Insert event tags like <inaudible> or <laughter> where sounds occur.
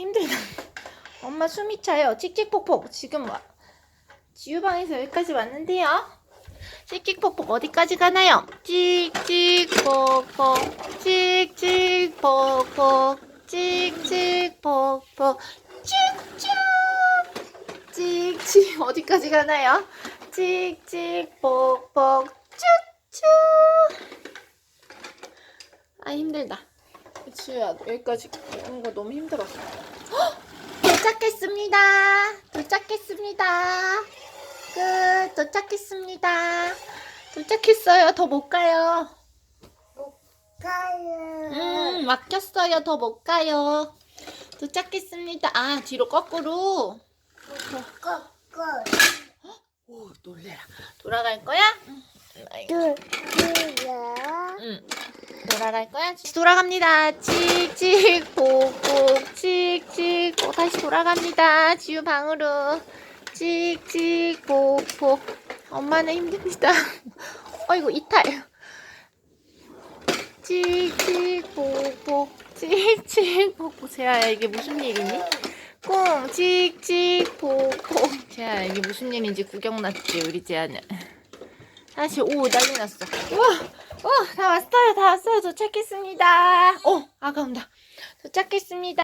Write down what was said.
힘들다. <laughs> 엄마 숨이 차요. 칙칙폭폭. 지금 와. 지우방에서 여기까지 왔는데요. 칙칙폭폭 어디까지 가나요? 칙칙폭폭. 칙칙폭폭. 칙칙폭폭. 쭉쭉. 찍찍 어디까지 가나요? 찍찍폭폭 쭉쭉 아 힘들다 지우야 여기까지 오는 거 너무 힘들었어 헉! 도착했습니다 도착했습니다 끝 도착했습니다 도착했어요 더 못 가요 가요. 음 막혔어요 더 못 가요 도착했습니다 아 뒤로 거꾸로 꼬꼬. 오 놀래라 돌아갈 거야? 응. 둘, 둘이야. 응. 돌아갈 거야? 돌아갑니다. 칙칙 폭폭 칙칙 폭 다시 돌아갑니다. 지우 방으로 칙칙 폭폭 엄마는 힘듭니다. <laughs> 어이구 이탈. 칙칙 폭폭 칙칙 폭폭 재아야 이게 무슨 일이니? 꽁 칙칙 폭폭 재아야 이게 무슨 일인지 구경 났지 우리 재아는. 다시 오 난리 났어. 우와, 우와 다 왔어요. 도착했습니다. 오 아까운다. 도착했습니다.